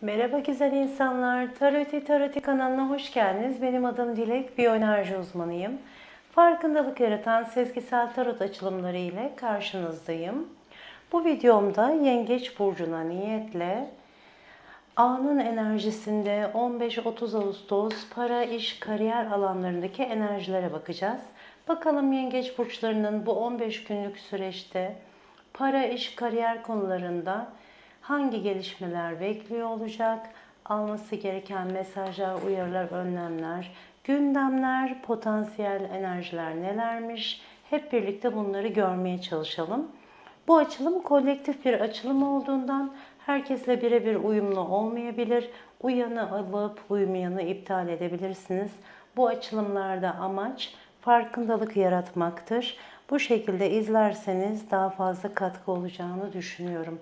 Merhaba güzel insanlar. Taroti Taroti kanalına hoş geldiniz. Benim adım Dilek, biyoenerji uzmanıyım. Farkındalık yaratan sezgisel tarot açılımları ile karşınızdayım. Bu videomda Yengeç Burcu'na niyetle Anın enerjisinde 15-30 Ağustos para, iş, kariyer alanlarındaki enerjilere bakacağız. Bakalım yengeç burçlarının bu 15 günlük süreçte para, iş, kariyer konularında hangi gelişmeler bekliyor olacak? Alması gereken mesajlar, uyarılar, önlemler, gündemler, potansiyel enerjiler nelermiş? Hep birlikte bunları görmeye çalışalım. Bu açılım kolektif bir açılım olduğundan herkesle birebir uyumlu olmayabilir. Uyanı alıp uymayanı iptal edebilirsiniz. Bu açılımlarda amaç farkındalık yaratmaktır. Bu şekilde izlerseniz daha fazla katkı olacağını düşünüyorum.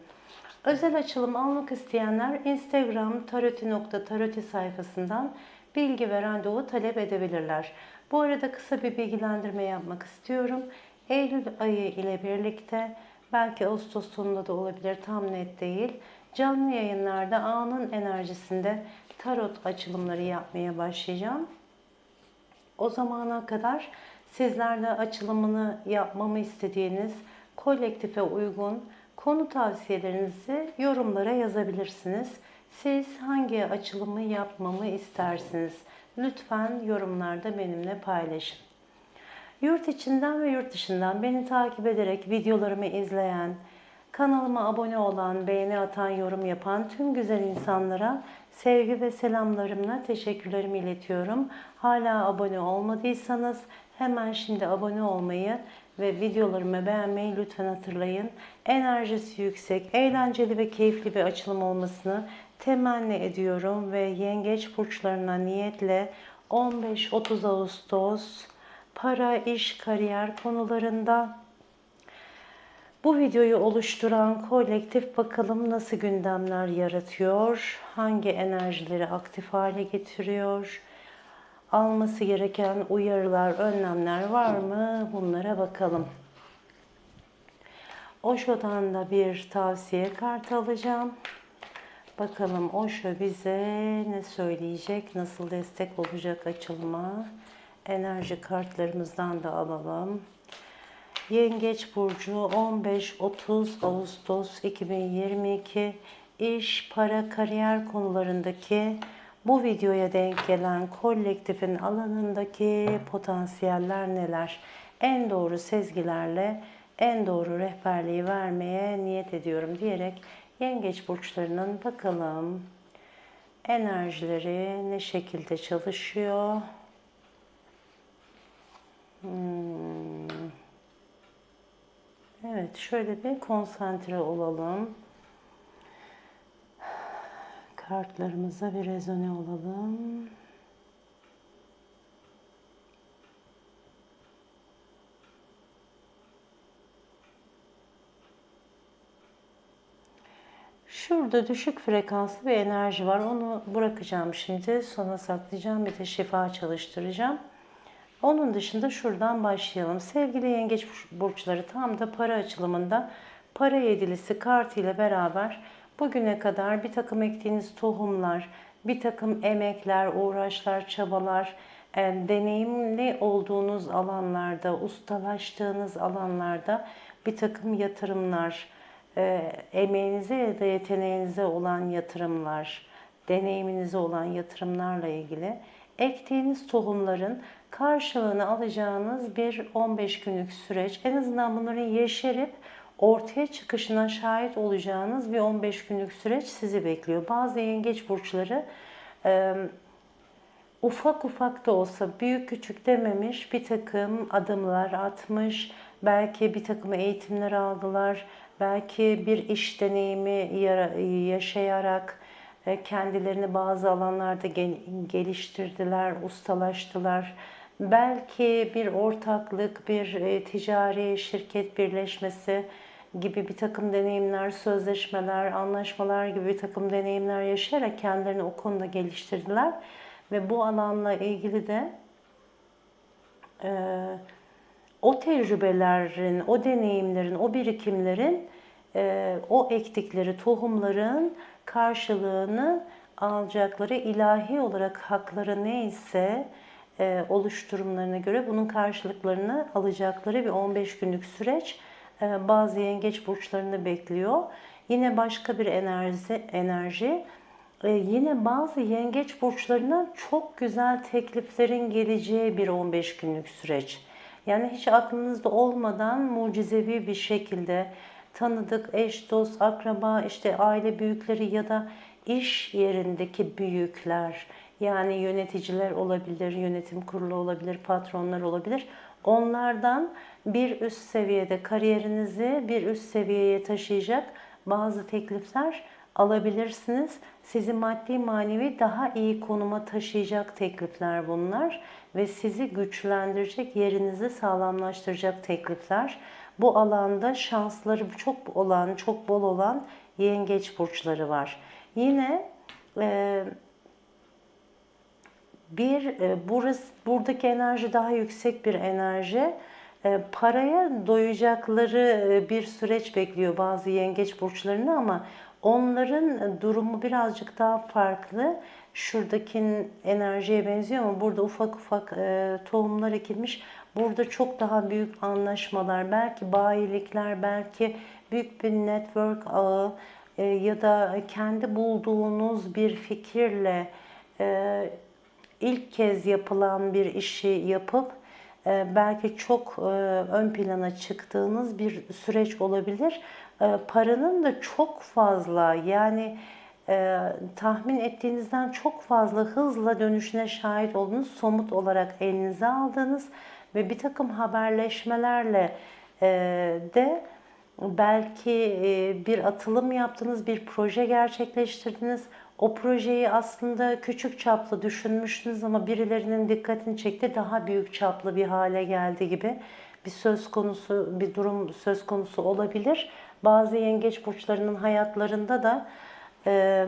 Özel açılım almak isteyenler Instagram taroti.taroti sayfasından bilgi ve randevu talep edebilirler. Bu arada kısa bir bilgilendirme yapmak istiyorum. Eylül ayı ile birlikte belki Ağustos sonunda da olabilir tam net değil. Canlı yayınlarda anın enerjisinde tarot açılımları yapmaya başlayacağım. O zamana kadar sizler de açılımını yapmamı istediğiniz kolektife uygun konu tavsiyelerinizi yorumlara yazabilirsiniz. Siz hangi açılımı yapmamı istersiniz? Lütfen yorumlarda benimle paylaşın. Yurt içinden ve yurt dışından beni takip ederek videolarımı izleyen, kanalıma abone olan, beğeni atan, yorum yapan tüm güzel insanlara sevgi ve selamlarımla teşekkürlerimi iletiyorum. Hala abone olmadıysanız hemen şimdi abone olmayı ve videolarımı beğenmeyi lütfen hatırlayın. Enerjisi yüksek, eğlenceli ve keyifli bir açılım olmasını temenni ediyorum ve yengeç burçlarına niyetle 15-30 Ağustos para, iş, kariyer konularında bu videoyu oluşturan kolektif bakalım nasıl gündemler yaratıyor, hangi enerjileri aktif hale getiriyor, alması gereken uyarılar, önlemler var mı? Bunlara bakalım. Osho'dan da bir tavsiye kartı alacağım. Bakalım Osho bize ne söyleyecek, nasıl destek olacak açılıma. Enerji kartlarımızdan da alalım. Yengeç Burcu 15-30 Ağustos 2022 iş, para, kariyer konularındaki bu videoya denk gelen kolektifin alanındaki potansiyeller neler? En doğru sezgilerle en doğru rehberliği vermeye niyet ediyorum diyerek yengeç burçlarının bakalım enerjileri ne şekilde çalışıyor? Hmm. Evet, şöyle bir konsantre olalım. Kartlarımıza bir rezone olalım. Şurada düşük frekanslı bir enerji var. Onu bırakacağım şimdi. Sona saklayacağım. Bir de şifa çalıştıracağım. Onun dışında şuradan başlayalım. Sevgili yengeç burçları tam da para açılımında para yedilisi kartı ile beraber bugüne kadar bir takım ektiğiniz tohumlar, bir takım emekler, uğraşlar, çabalar, e, deneyimli olduğunuz alanlarda, ustalaştığınız alanlarda bir takım yatırımlar, e, emeğinize ya da yeteneğinize olan yatırımlar, deneyiminize olan yatırımlarla ilgili ektiğiniz tohumların karşılığını alacağınız bir 15 günlük süreç. En azından bunların yeşerip ortaya çıkışına şahit olacağınız bir 15 günlük süreç sizi bekliyor. Bazı yengeç burçları e, ufak ufak da olsa büyük küçük dememiş bir takım adımlar atmış. Belki bir takım eğitimler aldılar. Belki bir iş deneyimi yaşayarak kendilerini bazı alanlarda geliştirdiler, ustalaştılar. Belki bir ortaklık, bir ticari şirket birleşmesi gibi bir takım deneyimler, sözleşmeler, anlaşmalar gibi bir takım deneyimler yaşayarak kendilerini o konuda geliştirdiler. Ve bu alanla ilgili de e, o tecrübelerin, o deneyimlerin, o birikimlerin, e, o ektikleri tohumların karşılığını alacakları ilahi olarak hakları neyse e, oluşturumlarına göre bunun karşılıklarını alacakları bir 15 günlük süreç bazı yengeç burçlarını bekliyor. Yine başka bir enerji, enerji e, yine bazı yengeç burçlarına çok güzel tekliflerin geleceği bir 15 günlük süreç. Yani hiç aklınızda olmadan mucizevi bir şekilde tanıdık eş, dost, akraba, işte aile büyükleri ya da iş yerindeki büyükler, yani yöneticiler olabilir, yönetim kurulu olabilir, patronlar olabilir. Onlardan bir üst seviyede kariyerinizi bir üst seviyeye taşıyacak bazı teklifler alabilirsiniz. Sizi maddi manevi daha iyi konuma taşıyacak teklifler bunlar ve sizi güçlendirecek, yerinizi sağlamlaştıracak teklifler. Bu alanda şansları çok olan, çok bol olan yengeç burçları var. Yine e, bir e, burası buradaki enerji daha yüksek bir enerji. E, paraya doyacakları e, bir süreç bekliyor bazı yengeç burçlarını ama onların durumu birazcık daha farklı. Şuradaki enerjiye benziyor ama burada ufak ufak tohumlar ekilmiş. Burada çok daha büyük anlaşmalar, belki bayilikler, belki büyük bir network ağı ya da kendi bulduğunuz bir fikirle ilk kez yapılan bir işi yapıp e, belki çok e, ön plana çıktığınız bir süreç olabilir. E, paranın da çok fazla yani tahmin ettiğinizden çok fazla hızla dönüşüne şahit olduğunuz somut olarak elinize aldığınız ve bir takım haberleşmelerle de belki bir atılım yaptınız, bir proje gerçekleştirdiniz o projeyi aslında küçük çaplı düşünmüştünüz ama birilerinin dikkatini çekti daha büyük çaplı bir hale geldi gibi bir söz konusu bir durum söz konusu olabilir. Bazı yengeç burçlarının hayatlarında da e,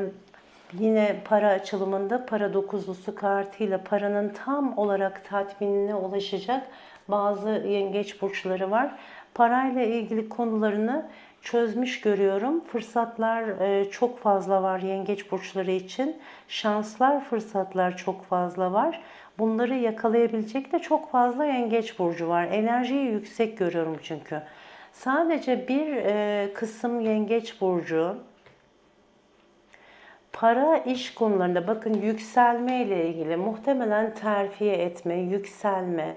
yine para açılımında para dokuzlusu kartıyla paranın tam olarak tatminine ulaşacak bazı yengeç burçları var. Parayla ilgili konularını çözmüş görüyorum. Fırsatlar e, çok fazla var yengeç burçları için. Şanslar, fırsatlar çok fazla var. Bunları yakalayabilecek de çok fazla yengeç burcu var. Enerjiyi yüksek görüyorum çünkü. Sadece bir e, kısım yengeç burcu para iş konularında bakın yükselme ile ilgili muhtemelen terfiye etme, yükselme,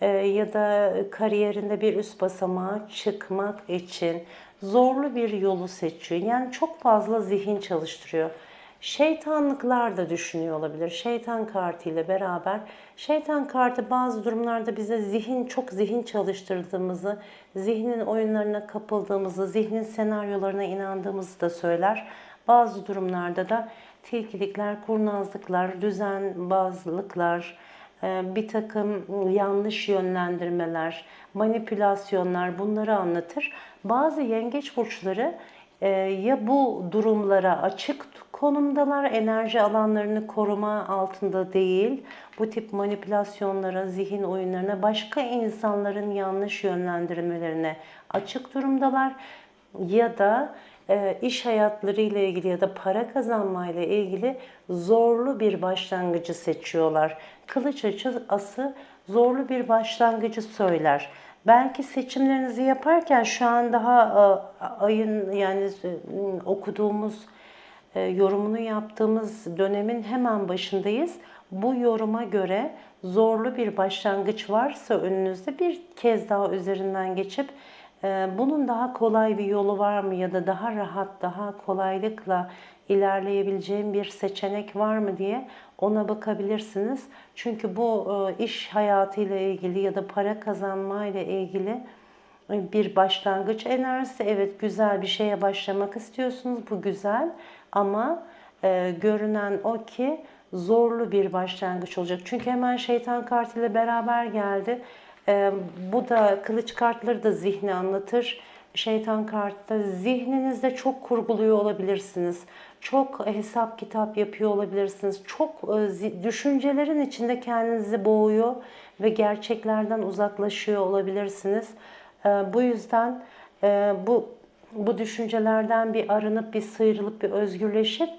ya da kariyerinde bir üst basamağa çıkmak için zorlu bir yolu seçiyor. Yani çok fazla zihin çalıştırıyor. Şeytanlıklar da düşünüyor olabilir. Şeytan kartı ile beraber. Şeytan kartı bazı durumlarda bize zihin çok zihin çalıştırdığımızı, zihnin oyunlarına kapıldığımızı, zihnin senaryolarına inandığımızı da söyler. Bazı durumlarda da tilkilikler, kurnazlıklar, düzenbazlıklar, bir takım yanlış yönlendirmeler, manipülasyonlar bunları anlatır. Bazı yengeç burçları e, ya bu durumlara açık konumdalar, enerji alanlarını koruma altında değil, bu tip manipülasyonlara, zihin oyunlarına, başka insanların yanlış yönlendirmelerine açık durumdalar ya da e, iş hayatları ile ilgili ya da para kazanma ile ilgili zorlu bir başlangıcı seçiyorlar. Kılıç açı ası zorlu bir başlangıcı söyler. Belki seçimlerinizi yaparken şu an daha e, ayın yani e, okuduğumuz yorumunu yaptığımız dönemin hemen başındayız. Bu yoruma göre zorlu bir başlangıç varsa önünüzde bir kez daha üzerinden geçip bunun daha kolay bir yolu var mı ya da daha rahat, daha kolaylıkla ilerleyebileceğim bir seçenek var mı diye ona bakabilirsiniz. Çünkü bu e, iş hayatıyla ilgili ya da para kazanma ile ilgili e, bir başlangıç enerjisi. Evet güzel bir şeye başlamak istiyorsunuz. Bu güzel ama e, görünen o ki zorlu bir başlangıç olacak. Çünkü hemen şeytan kartıyla beraber geldi. E, bu da kılıç kartları da zihni anlatır. Şeytan kartı da zihninizde çok kurguluyor olabilirsiniz. Çok hesap kitap yapıyor olabilirsiniz. Çok e, düşüncelerin içinde kendinizi boğuyor ve gerçeklerden uzaklaşıyor olabilirsiniz. E, bu yüzden e, bu bu düşüncelerden bir arınıp, bir sıyrılıp, bir özgürleşip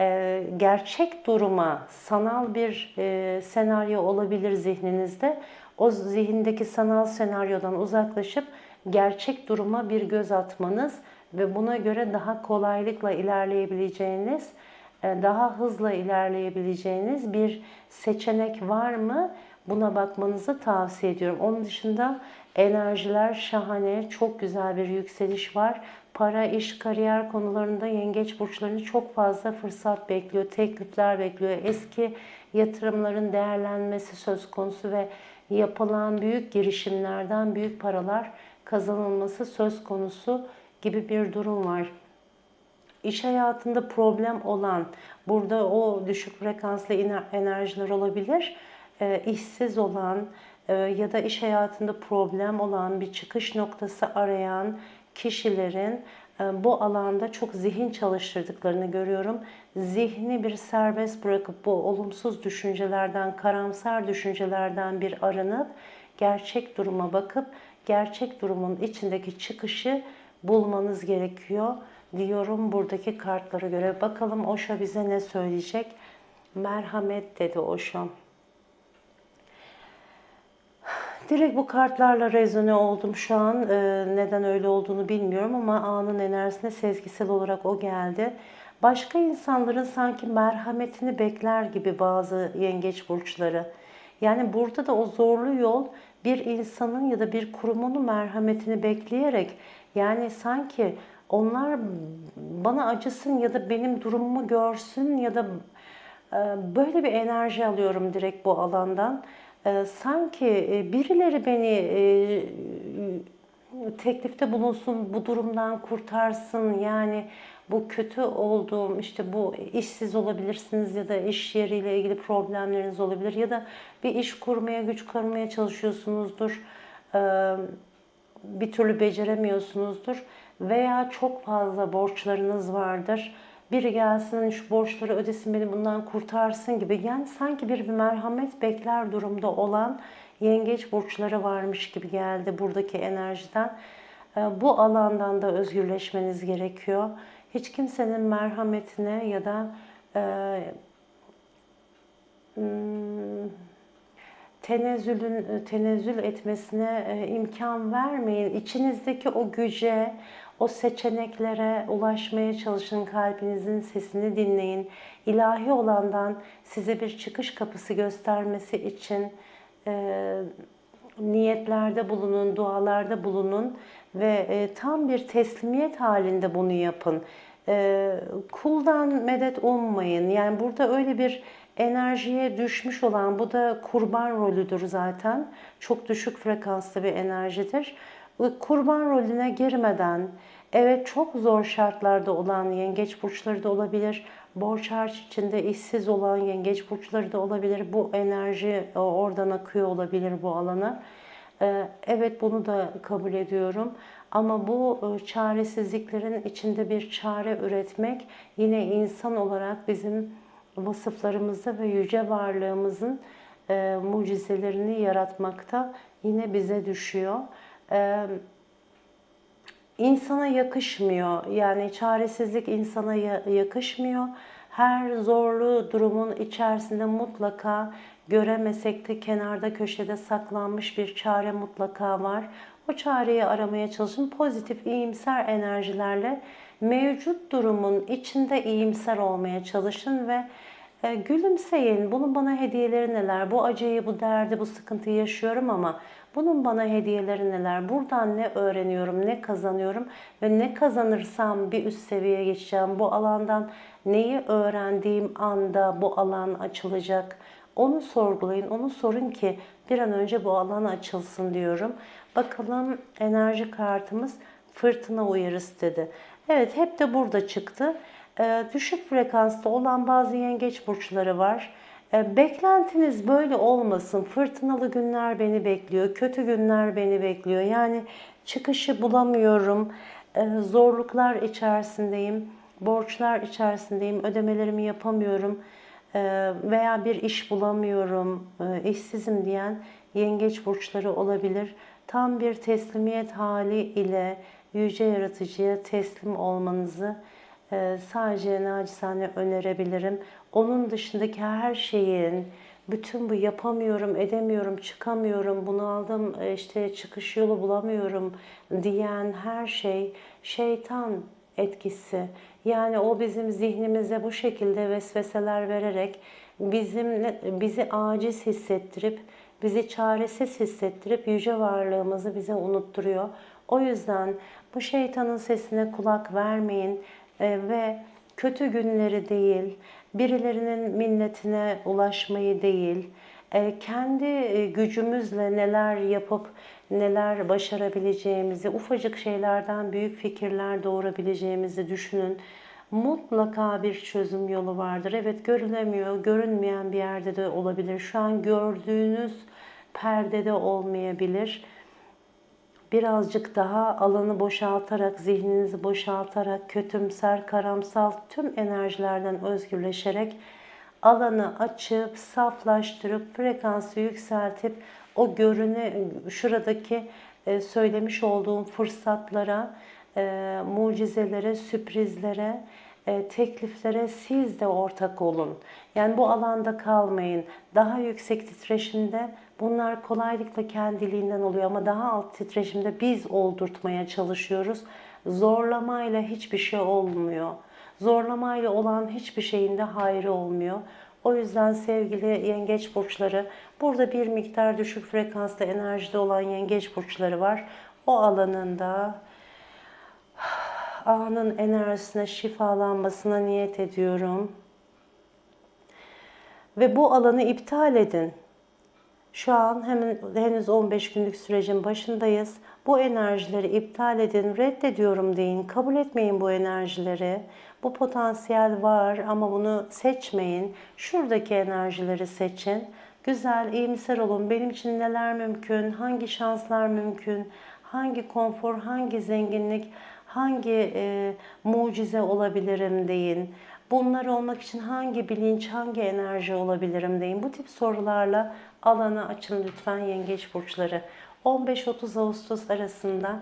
e, gerçek duruma, sanal bir e, senaryo olabilir zihninizde. O zihindeki sanal senaryodan uzaklaşıp gerçek duruma bir göz atmanız ve buna göre daha kolaylıkla ilerleyebileceğiniz, e, daha hızla ilerleyebileceğiniz bir seçenek var mı? Buna bakmanızı tavsiye ediyorum. Onun dışında enerjiler şahane, çok güzel bir yükseliş var. Para, iş, kariyer konularında yengeç burçlarını çok fazla fırsat bekliyor, teklifler bekliyor. Eski yatırımların değerlenmesi söz konusu ve yapılan büyük girişimlerden büyük paralar kazanılması söz konusu gibi bir durum var. İş hayatında problem olan, burada o düşük frekanslı enerjiler olabilir, e, işsiz olan e, ya da iş hayatında problem olan, bir çıkış noktası arayan kişilerin e, bu alanda çok zihin çalıştırdıklarını görüyorum. Zihni bir serbest bırakıp bu olumsuz düşüncelerden, karamsar düşüncelerden bir arınıp gerçek duruma bakıp gerçek durumun içindeki çıkışı bulmanız gerekiyor diyorum buradaki kartlara göre. Bakalım Osho bize ne söyleyecek? Merhamet dedi Osho. Direkt bu kartlarla rezone oldum şu an. Ee, neden öyle olduğunu bilmiyorum ama anın enerjisine sezgisel olarak o geldi. Başka insanların sanki merhametini bekler gibi bazı yengeç burçları. Yani burada da o zorlu yol bir insanın ya da bir kurumun merhametini bekleyerek yani sanki onlar bana acısın ya da benim durumumu görsün ya da e, böyle bir enerji alıyorum direkt bu alandan. E, sanki e, birileri beni teklifte bulunsun, bu durumdan kurtarsın. Yani bu kötü olduğum işte bu işsiz olabilirsiniz ya da iş yeriyle ilgili problemleriniz olabilir ya da bir iş kurmaya, güç kurmaya çalışıyorsunuzdur. Bir türlü beceremiyorsunuzdur veya çok fazla borçlarınız vardır. Biri gelsin şu borçları ödesin beni bundan kurtarsın gibi. Yani sanki bir, bir merhamet bekler durumda olan yengeç burçları varmış gibi geldi buradaki enerjiden. Ee, bu alandan da özgürleşmeniz gerekiyor. Hiç kimsenin merhametine ya da e, hmm, tenezzülün tenezzül etmesine e, imkan vermeyin. İçinizdeki o güce, o seçeneklere ulaşmaya çalışın, kalbinizin sesini dinleyin. İlahi olandan size bir çıkış kapısı göstermesi için e, niyetlerde bulunun, dualarda bulunun ve e, tam bir teslimiyet halinde bunu yapın. E, kuldan medet ummayın. Yani burada öyle bir enerjiye düşmüş olan, bu da kurban rolüdür zaten. Çok düşük frekanslı bir enerjidir kurban rolüne girmeden, evet çok zor şartlarda olan yengeç burçları da olabilir, borç harç içinde işsiz olan yengeç burçları da olabilir. Bu enerji e, oradan akıyor olabilir bu alana. E, evet bunu da kabul ediyorum. Ama bu e, çaresizliklerin içinde bir çare üretmek yine insan olarak bizim vasıflarımızda ve yüce varlığımızın mucizelerini yaratmakta yine bize düşüyor e, insana yakışmıyor. Yani çaresizlik insana yakışmıyor. Her zorlu durumun içerisinde mutlaka göremesek de kenarda köşede saklanmış bir çare mutlaka var. O çareyi aramaya çalışın. Pozitif, iyimser enerjilerle mevcut durumun içinde iyimser olmaya çalışın ve e, gülümseyin. Bunun bana hediyeleri neler? Bu acıyı, bu derdi, bu sıkıntıyı yaşıyorum ama bunun bana hediyeleri neler? Buradan ne öğreniyorum, ne kazanıyorum ve ne kazanırsam bir üst seviyeye geçeceğim. Bu alandan neyi öğrendiğim anda bu alan açılacak. Onu sorgulayın, onu sorun ki bir an önce bu alan açılsın diyorum. Bakalım enerji kartımız fırtına uyarısı dedi. Evet hep de burada çıktı. Ee, düşük frekansta olan bazı yengeç burçları var. Ee, beklentiniz böyle olmasın. Fırtınalı günler beni bekliyor, kötü günler beni bekliyor. Yani çıkışı bulamıyorum, ee, zorluklar içerisindeyim, borçlar içerisindeyim, ödemelerimi yapamıyorum veya bir iş bulamıyorum, işsizim diyen yengeç burçları olabilir. Tam bir teslimiyet hali ile yüce yaratıcıya teslim olmanızı e, sadece nacizane önerebilirim. Onun dışındaki her şeyin, bütün bu yapamıyorum, edemiyorum, çıkamıyorum, bunu aldım, e, işte çıkış yolu bulamıyorum diyen her şey şeytan etkisi. Yani o bizim zihnimize bu şekilde vesveseler vererek bizim bizi aciz hissettirip bizi çaresiz hissettirip yüce varlığımızı bize unutturuyor. O yüzden bu şeytanın sesine kulak vermeyin e, ve kötü günleri değil, birilerinin minnetine ulaşmayı değil, e, kendi e, gücümüzle neler yapıp neler başarabileceğimizi, ufacık şeylerden büyük fikirler doğurabileceğimizi düşünün. Mutlaka bir çözüm yolu vardır. Evet görünemiyor, görünmeyen bir yerde de olabilir. Şu an gördüğünüz perdede olmayabilir birazcık daha alanı boşaltarak, zihninizi boşaltarak, kötümser, karamsal tüm enerjilerden özgürleşerek alanı açıp, saflaştırıp, frekansı yükseltip o görüne, şuradaki e, söylemiş olduğum fırsatlara, e, mucizelere, sürprizlere, e, tekliflere siz de ortak olun. Yani bu alanda kalmayın. Daha yüksek titreşimde bunlar kolaylıkla kendiliğinden oluyor ama daha alt titreşimde biz oldurtmaya çalışıyoruz. Zorlamayla hiçbir şey olmuyor. Zorlamayla olan hiçbir şeyin de hayrı olmuyor. O yüzden sevgili yengeç burçları, burada bir miktar düşük frekansta enerjide olan yengeç burçları var. O alanında anın enerjisine şifalanmasına niyet ediyorum. Ve bu alanı iptal edin. Şu an hemen henüz 15 günlük sürecin başındayız. Bu enerjileri iptal edin, reddediyorum deyin. Kabul etmeyin bu enerjileri. Bu potansiyel var ama bunu seçmeyin. Şuradaki enerjileri seçin. Güzel, iyimser olun. Benim için neler mümkün? Hangi şanslar mümkün? Hangi konfor, hangi zenginlik, hangi e, mucize olabilirim deyin. Bunlar olmak için hangi bilinç, hangi enerji olabilirim deyin. Bu tip sorularla alana açın lütfen yengeç burçları. 15-30 Ağustos arasında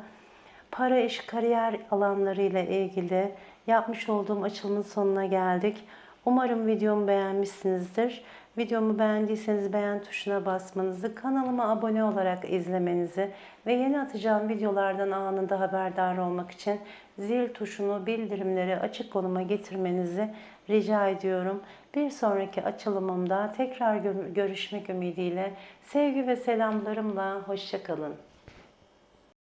para, iş, kariyer alanlarıyla ilgili yapmış olduğum açılımın sonuna geldik. Umarım videomu beğenmişsinizdir. Videomu beğendiyseniz beğen tuşuna basmanızı, kanalıma abone olarak izlemenizi ve yeni atacağım videolardan anında haberdar olmak için zil tuşunu, bildirimleri açık konuma getirmenizi rica ediyorum. Bir sonraki açılımımda tekrar görüşmek ümidiyle sevgi ve selamlarımla hoşçakalın.